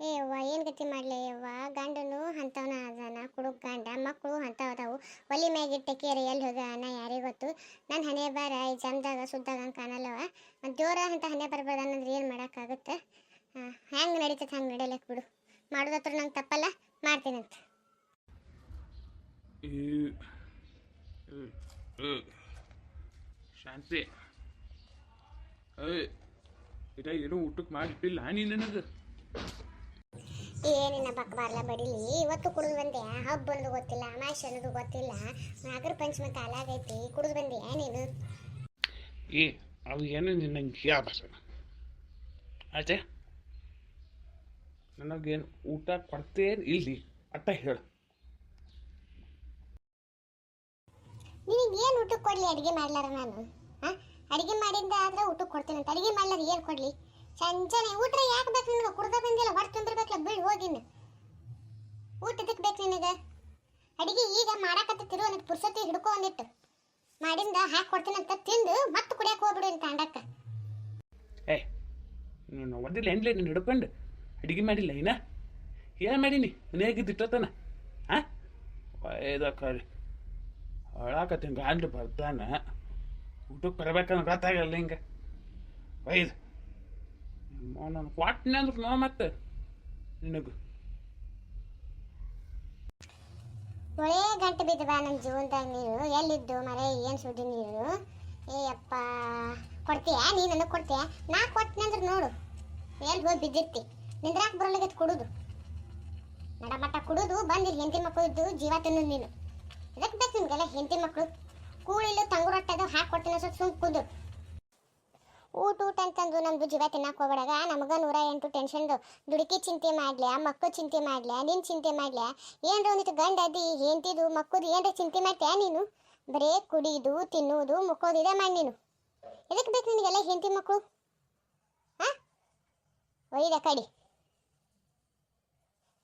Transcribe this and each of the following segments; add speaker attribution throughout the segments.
Speaker 1: ಏ ಯವ್ವ ಏನು ಗತಿ ಮಾಡಲಿ ಅವ್ವ ಗಂಡನು ಅಂಥವನ ಅದಾನ ಕುಡುಕ್ ಗಂಡ ಮಕ್ಕಳು ಅಂಥವು ಅದಾವು ಒಲಿ ಮ್ಯಾಗಿಟ್ಟ ಕೇರಿ ಎಲ್ಲಿ ಹೋಗಾನ ಯಾರಿಗೆ ಗೊತ್ತು? ನನ್ನ ಹಣೆ ಬಾರ ಈ ಜಮ್ದಾಗ ಸುದ್ದಾಗ ಕಾಣಲ್ಲವ. ಮತ್ತು ದೇವ್ರ ಅಂತ ಹಣೆ ಬರ್ಬೋದು ಅನ್ನೋದು ಏನು ಮಾಡೋಕ್ಕಾಗುತ್ತೆ? ಹ್ಯಾಂಗೆ ನಡೀತೈತೆ ಹಂಗೆ ನಡಿಲಕ್ಕೆ ಬಿಡು. ಮಾಡೋದತ್ರ ನಂಗೆ ತಪ್ಪಲ್ಲ, ಮಾಡ್ತೀನಂತ.
Speaker 2: ಶಾಂತಿ. ಏಯ್ ಇದ ಏನೋ ಊಟಕ್ಕೆ ಮಾಡಿಟ್ಟಿಲ್ಲ ನೀನು ನನಗೆ.
Speaker 1: ಏನಿನ್ನ ಪಕ್ಕ ಬಾರ್ಲ ಬಡಿಲಿ? ಇವತ್ತು ಕುಡಿದು ಬಂದೆ. ಹಬ್ಬ ಅನ್ನೋದು ಗೊತ್ತಿಲ್ಲ ಅಮಾಶೆ ಅನ್ನೋದು ಗೊತ್ತಿಲ್ಲ. ನಾಗರ ಪಂಚಮ ಕಾಲ ಆಗೈತಿ ಕುಡಿದು ಬಂದೆ ನೀನು?
Speaker 2: ಏ ಅವು ಏನು ನಿನ್ನ ಕ್ಯಾಬಸ ಆಯ್ತೆ ನನಗೇನು ಊಟ ಕೊಡ್ತೇನು ಇಲ್ಲಿ? ಅಟ್ಟ ಹೇಳು.
Speaker 1: ನಿನಗೇನು ಏನು ಊಟಕ್ಕೆ ಕೊಡ್ಲಿ ಅಡಿಗೆ ಮಾಡ್ಲಾರ ನಾನು? ಹಾಂ? ಅಡಿಗೆ ಮಾಡಿದ್ದ ಆದ್ರೆ ಊಟಕ್ಕೆ ಕೊಡ್ತೇನೆ ಅಂತ ಅಡಿಗೆ ಮಾಡ್ಲಾರ ಏನು ಕೊಡ್ಲಿ? ಸಂಜನೆ ಊಟ ಯಾಕೆ ಬೇಕು ನಿನಗೆ? ಕುಡ್ದ ಬಂದಿಲ್ಲ ಹೊಟ್ಟೆ ತುಂಬಿರ್ಬೇಕಲ್ಲ ಹೋಗಿನ ಊಟ ನಿನಗೆ ಅಡಿಗೆ ಈಗ ಮಾಡಾಕತ್ತಿರು ಅನ್ನೋದು ಪುರ್ಸತಿ ಹಿಡ್ಕೊ ಒಂದಿಟ್ಟು ಮಾಡಿಂದ ಹಾಕಿ ಕೊಡ್ತೀನಿ ಅಂತ ತಿಂದು ಮತ್ತೆ ಕುಡಿಯಕ್ಕೆ ಹೋಗ್ಬಿಡು ಅಂತ ಅಂಡಕ್ಕ
Speaker 2: ಏ, ನೀನು ಒದಿಲ್ಲ ಎಂಡ್ಲೆ ನೀನು ಹಿಡ್ಕೊಂಡು? ಅಡಿಗೆ ಮಾಡಿಲ್ಲ ಏನ ಏನು ಮಾಡೀನಿ? ಮನೆಯಾಗಿದ್ದು ಇಟ್ಟತನ ಹಾಂ ಒಯ್ದ ಕರಿ. ಹೊಳಾಕತ್ತೀನಿ ಗಾಂಡ್ಲು ಬರ್ತಾನ ಊಟಕ್ಕೆ ಬರ್ಬೇಕನ್ನ ಗೊತ್ತಾಗಲ್ಲ ಹಿಂಗೆ ಒಯ್ದು. ನಾನು ಕೊಟ್ಟನೆ ಅಂದ್ರೆ ನೋ ಮತ್ತೆ ನಿನಗೆ.
Speaker 1: ಒಳ್ಳೆ ಗಂಟೆ ಬಾ ನನ್ನ ಜೀವನದಾಗ ನೀರು ಎಲ್ಲಿದ್ದು ಮರೆ? ಏನು ಸುದ್ದಿ ನೀರು ಏ ಅಪ್ಪ, ಕೊಡ್ತೀಯ? ನೀ ನನಗೆ ಕೊಡ್ತೀಯಾ? ನಾ ಕೊಟ್ಟನಂದ್ರೆ ನೋಡು. ಎಲ್ಲಿ ಹೋಗಿ ಬಿದ್ದಿರ್ತಿ? ನಿಂದ್ರಾಕ್ ಕೊಡುದು. ಕುಡುದು ನಡಮಟ್ಟ ಕುಡುದು ಬಂದು ಹೆಂಡತಿ ಮಕ್ಕಳು ಇದ್ದು ಜೀವ ತಿನ್ನು ನೀನು. ಇದಕ್ಕೆ ಬೇಕು ನಿಮಗೆಲ್ಲ ಹೆಂಡತಿ ಮಕ್ಕಳು ಕೂಳಿಲ್ಲ ತಂಗು ರೊಟ್ಟೆ ಹಾಕಿ ಕೊಡ್ತೀನಿ ಸ್ವಲ್ಪ ಸುಮ್ ಕುದು ಊಟ ಊಟ ಅಂತಂದು ನಮ್ದು ಜೀವ ತಿನ್ನಕ್ಕೆ ಹೋಗ್ಬೇಡಾಗ, ನಮಗ ನೂರ ಎಂಟು ಟೆನ್ಷನ್ದು ದುಡುಕಿ ಚಿಂತೆ ಮಾಡ್ಲ್ಯಾ ಮಕ್ಕಳು ಚಿಂತೆ ಮಾಡ್ಲ್ಯಾ ನಿನ್ನ ಚಿಂತೆ ಮಾಡ್ಲ್ಯಾ ಏನರ ಒಂದಿಟ್ಟು ಗಂಡ ಅದಿ, ಹೆಂಡತಿದು ಮಕ್ಕಳು ಏನರ ಚಿಂತೆ ಮಾಡ್ತೀಯಾ ನೀನು? ಬರೇ ಕುಡಿದು ತಿನ್ನುವುದು ಮುಕ್ಕೋದು ಇದೇ ಮಾಡಿ ನೀನು. ಎದಕ್ಕೆ ಬೇಕು ನಿನಗೆಲ್ಲ ಹೆಂಡತಿ ಮಕ್ಕಳು ಹಾಂ ಒಯ್ದ ಕಡಿ.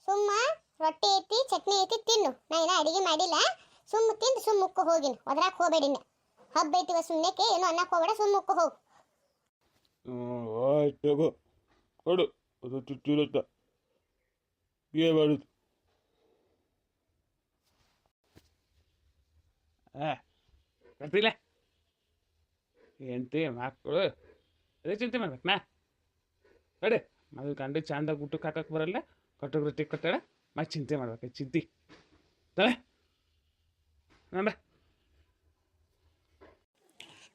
Speaker 1: ಸುಮ್ಮ ರೊಟ್ಟಿ ಐತಿ, ಚಟ್ನಿ ಐತಿ, ತಿನ್ನು. ನಾ ಅಡಿಗೆ ಮಾಡಿಲ್ಲ. ಸುಮ್ಮ ತಿಂದು ಸುಮ್ಮ ಮುಕ್ಕ ಹೋಗಿನ. ಒದ್ರಾಕ್ ಹೋಗ್ಬೇಡಿನ ಹಬ್ಬ ಐತಿವ ಸುಮ್ಮನೆಕ್ಕೆ ಏನೋ ಅನ್ನಕ್ಕೆ ಹೋಗ್ಬೇಡ, ಸುಮ್ಮ ಮುಕ್ಕ ಹೋಗು.
Speaker 2: ಆಯ್ತು ತಗೋ. ಕೊಡು. ಅದು ಚುಚ್ಚಿರುತ್ತ. ಏನು ಮಾಡುದು. ಗೊತ್ತಿಲ್ಲ ಹೆಂಡತಿ ಮಕ್ಕಳು ಅದೇ ಚಿಂತೆ ಮಾಡ್ಬೇಕು ನಾ? ಕಡೆ. ಮದುವೆ ಗಂಡ ಚಂದ ಊಟಕ್ಕೆ ಹಾಕಕ್ಕೆ ಬರಲ್ಲ. ಕಟ್ಟಕ್ಕೆ ರೊಟ್ಟಿ ಕಟ್ಟಾಳ ಮತ್ತೆ ಚಿಂತೆ ಮಾಡ್ಬೇಕು ಚಿಂತೆ ತಲೆ ನೋಡ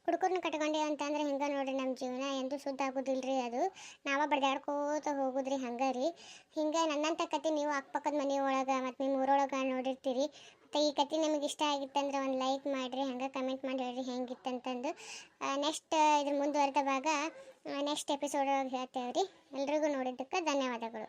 Speaker 1: ಹುಡುಗರನ್ನ ಕಟ್ಕೊಂಡೇವು ಅಂತಂದ್ರೆ ಹಿಂಗೆ ನೋಡ್ರಿ ನಮ್ಮ ಜೀವನ ಎಂದು ಸುದ್ದ ರೀ ಅದು. ನಾವ ಬಡ್ದಾಡ್ಕೋತ ಹೋಗುದ್ರಿ ಹಂಗೆ ರೀ. ಹಿಂಗೆ ನನ್ನಂಥ ಕತೆ ನೀವು ಅಕ್ಕಪಕ್ಕದ ಮನೆ ಒಳಗೆ ಮತ್ತು ನಿಮ್ಮ ಊರೊಳಗೆ ನೋಡಿರ್ತೀರಿ. ಮತ್ತು ಈ ಕತೆ ನಿಮಗೆ ಇಷ್ಟ ಆಗಿತ್ತಂದ್ರೆ ಒಂದು ಲೈಕ್ ಮಾಡಿರಿ, ಹಂಗೆ ಕಮೆಂಟ್ ಮಾಡಿ ಹೇಳ್ರಿ ಹೆಂಗಿತ್ತಂತಂದು. ನೆಕ್ಸ್ಟ್ ಇದ್ರ ಮುಂದುವರೆದ ಭಾಗ ನೆಕ್ಸ್ಟ್ ಎಪಿಸೋಡ್ ಒಳಗೆ ಹೇಳ್ತೇವೆ ರೀ ಎಲ್ರಿಗೂ ನೋಡಿದ್ದಕ್ಕೆ ಧನ್ಯವಾದಗಳು.